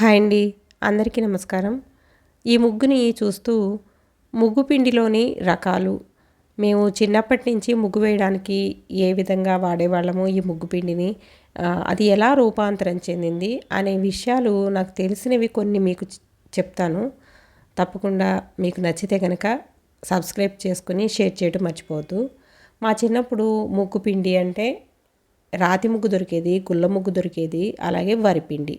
Hi అండి. అందరికీ నమస్కారం. ఈ ముగ్గుని చూస్తూ ముగ్గు పిండిలోని రకాలు మేము చిన్నప్పటి నుంచి ముగ్గు వేయడానికి ఏ విధంగా వాడేవాళ్ళము ఈ ముగ్గు పిండిని అది ఎలా రూపాంతరం చెందింది అనే విషయాలు నాకు తెలిసినవి కొన్ని మీకు చెప్తాను. తప్పకుండా మీకు నచ్చితే కనుక సబ్స్క్రైబ్ చేసుకుని షేర్ చేయడం మర్చిపోవద్దు. మా చిన్నప్పుడు ముగ్గు పిండి అంటే రాతి ముగ్గు దొరికేది గుల్ల ముగ్గు దొరికేది అలాగే వరిపిండి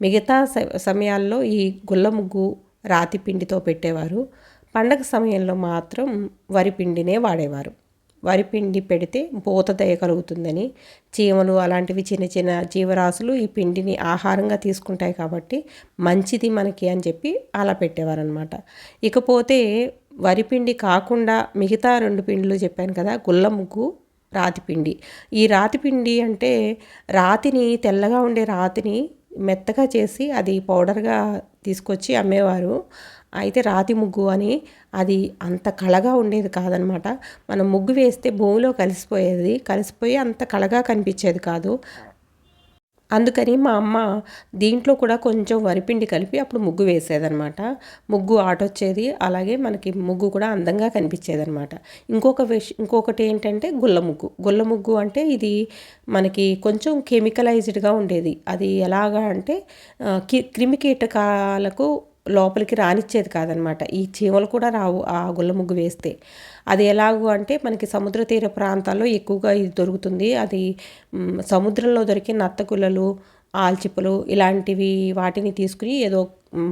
మిగతా సమయాల్లో ఈ గుల్ల ముగ్గు రాతి పిండితో పెట్టేవారు. పండగ సమయంలో మాత్రం వరిపిండినే వాడేవారు. వరిపిండి పెడితే పూత దయ కలుగుతుందని చీమలు అలాంటివి చిన్న చిన్న జీవరాశులు ఈ పిండిని ఆహారంగా తీసుకుంటాయి కాబట్టి మంచిది మనకి అని చెప్పి అలా పెట్టేవారనమాట ఇకపోతే వరిపిండి కాకుండా మిగతా రెండు పిండిలు చెప్పాను కదా గుల్ల ముగ్గు రాతిపిండి ఈ రాతిపిండి అంటే రాతిని తెల్లగా ఉండే రాతిని మెత్తగా చేసి అది పౌడర్గా తీసుకొచ్చి అమ్మేవారు. అయితే రాతి ముగ్గు అని అది అంత కళగా ఉండేది కాదనమాట. మనం ముగ్గు వేస్తే భూమిలో కలిసిపోయేది. కలిసిపోయి అంత కళగా కనిపించేది కాదు. అందుకని మా అమ్మ దీంట్లో కూడా కొంచెం వరిపిండి కలిపి అప్పుడు ముగ్గు వేసేదనమాట ముగ్గు ఆటొచ్చేది అలాగే మనకి ముగ్గు కూడా అందంగా కనిపించేదనమాట ఇంకొక విష ఇంకొకటి ఏంటంటే గుల్ల ముగ్గు. గుల్ల ముగ్గు అంటే ఇది మనకి కొంచెం కెమికలైజ్డ్గా ఉండేది. అది ఎలాగా అంటే క్రిమి కీటకాలకు లోపలికి రానిచ్చేది కాదనమాట. ఈ చీమలు కూడా రావు ఆ గుల్ల ముగ్గు వేస్తే. అది ఎలాగూ అంటే మనకి సముద్ర తీర ప్రాంతాల్లో ఎక్కువగా ఇది దొరుకుతుంది. అది సముద్రంలో దొరికే నత్తగుల్లలు ఆల్చిప్పలు ఇలాంటివి వాటిని తీసుకుని ఏదో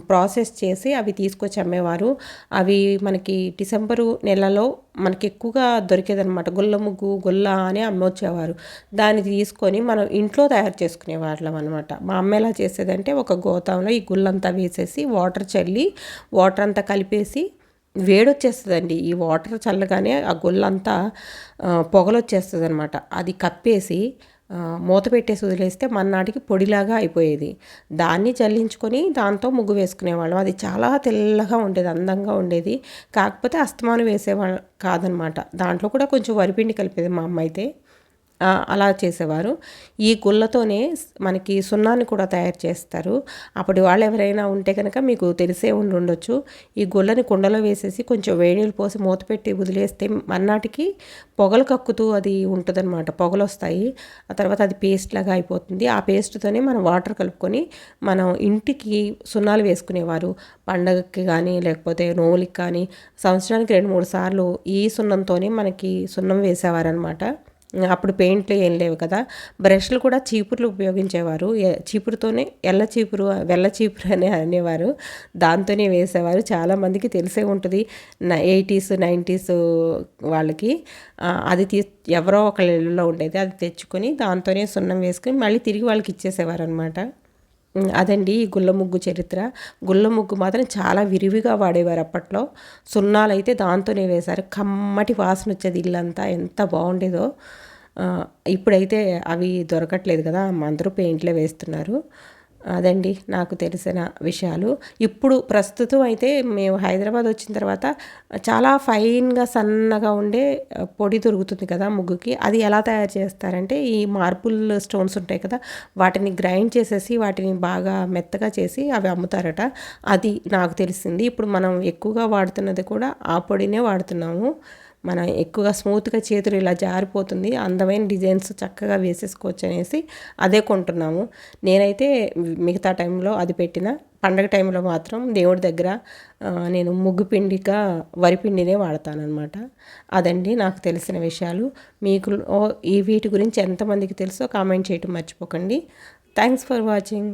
ప్రాసెస్ చేసి అవి తీసుకొచ్చి అమ్మేవారు. అవి మనకి డిసెంబరు నెలలో మనకి ఎక్కువగా దొరికేదనమాట గుల్ల ముగ్గు గుల్ల అని అమ్మొచ్చేవారు. దాన్ని తీసుకొని మనం ఇంట్లో తయారు చేసుకునే వాళ్ళం అనమాట మా అమ్మ ఎలా చేసేదంటే ఒక గోతంలో ఈ గుల్లంతా వేసేసి వాటర్ చల్లి వాటర్ అంతా కలిపేసి వేడొచ్చేస్తుందండి. ఈ వాటర్ చల్లగానే ఆ గుళ్ళంతా పొగలొచ్చేస్తుంది అనమాట అది కప్పేసి మూత పెట్టేసి వదిలేస్తే మన్నాటికి పొడిలాగా అయిపోయేది. దాన్ని చల్లించుకొని దాంతో ముగ్గు వేసుకునేవాళ్ళం. అది చాలా తెల్లగా ఉండేది అందంగా ఉండేది. కాకపోతే అస్తమానం వేసేవాళ్ళం కాదనమాట. దాంట్లో కూడా కొంచెం వరిపిండి కలిపేది మా అమ్మ అయితే. అలా చేసేవారు. ఈ గుళ్ళతోనే మనకి సున్నాన్ని కూడా తయారు చేస్తారు. అప్పటి వాళ్ళు ఎవరైనా ఉంటే కనుక మీకు తెలిసే ఉండి ఉండొచ్చు. ఈ గుళ్ళని కుండలో వేసేసి కొంచెం వేడినీళ్ళు పోసి మూత పెట్టి వదిలేస్తే మన్నాటికి పొగలు కక్కుతూ అది ఉంటుందన్నమాట. పొగలు వస్తాయి. ఆ తర్వాత అది పేస్ట్ లాగా అయిపోతుంది. ఆ పేస్ట్తోనే మనం వాటర్ కలుపుకొని మనం ఇంటికి సున్నాలు వేసుకునేవారు. పండగకి కానీ లేకపోతే నోవులకి కానీ సంవత్సరానికి రెండు మూడు సార్లు ఈ సున్నంతోనే మనకి సున్నం వేసేవారనమాట అప్పుడు పెయింట్లు ఏం లేవు కదా. బ్రష్లు కూడా చీపుర్లు ఉపయోగించేవారు. చీపురుతోనే ఎల్ల చీపురు వెల్ల చీపురు అని అనేవారు. దాంతోనే వేసేవారు. చాలామందికి తెలిసే ఉంటుంది. ఎయిటీస్ నైంటీస్ వాళ్ళకి. అది తీ ఎవరో ఒక ఇళ్ళలో ఉండేది. అది తెచ్చుకొని దాంతోనే సున్నం వేసుకొని మళ్ళీ తిరిగి వాళ్ళకి ఇచ్చేసేవారు అనమాట అదండి ఈ గుల్ల ముగ్గు చరిత్ర. గుల్ల ముగ్గు మాత్రం చాలా విరివిగా వాడేవారు అప్పట్లో. సున్నాలు అయితే దాంతోనే వేశారు. కమ్మటి వాసన వచ్చేది ఇల్లంతా ఎంత బాగుండేదో. ఇప్పుడైతే అవి దొరకట్లేదు కదా అందరూ పెయింట్లే వేస్తున్నారు. అదండి నాకు తెలిసిన విషయాలు. ఇప్పుడు ప్రస్తుతం అయితే మేము హైదరాబాద్ వచ్చిన తర్వాత చాలా ఫైన్గా సన్నగా ఉండే పొడి దొరుకుతుంది కదా ముగ్గుకి. అది ఎలా తయారు చేస్తారంటే ఈ మార్బుల్ స్టోన్స్ ఉంటాయి కదా వాటిని గ్రైండ్ చేసేసి వాటిని బాగా మెత్తగా చేసి అవి అమ్ముతారట. అది నాకు తెలిసింది. ఇప్పుడు మనం ఎక్కువగా వాడుతున్నది కూడా ఆ పొడినే వాడుతున్నాము. మనం ఎక్కువగా స్మూత్గా చేతులు ఇలా జారిపోతుంది అందమైన డిజైన్స్ చక్కగా వేసేసుకోవచ్చు అనేసి అదే కొంటున్నాము. నేనైతే మిగతా టైంలో అది పెట్టిన పండగ టైంలో మాత్రం దేవుడి దగ్గర నేను ముగ్గు పిండిగా వరిపిండినే వాడతానమాట అదండి నాకు తెలిసిన విషయాలు. మీకు ఈ వీటి గురించి ఎంతమందికి తెలుసో కామెంట్ చేయటం మర్చిపోకండి. Thanks for watching.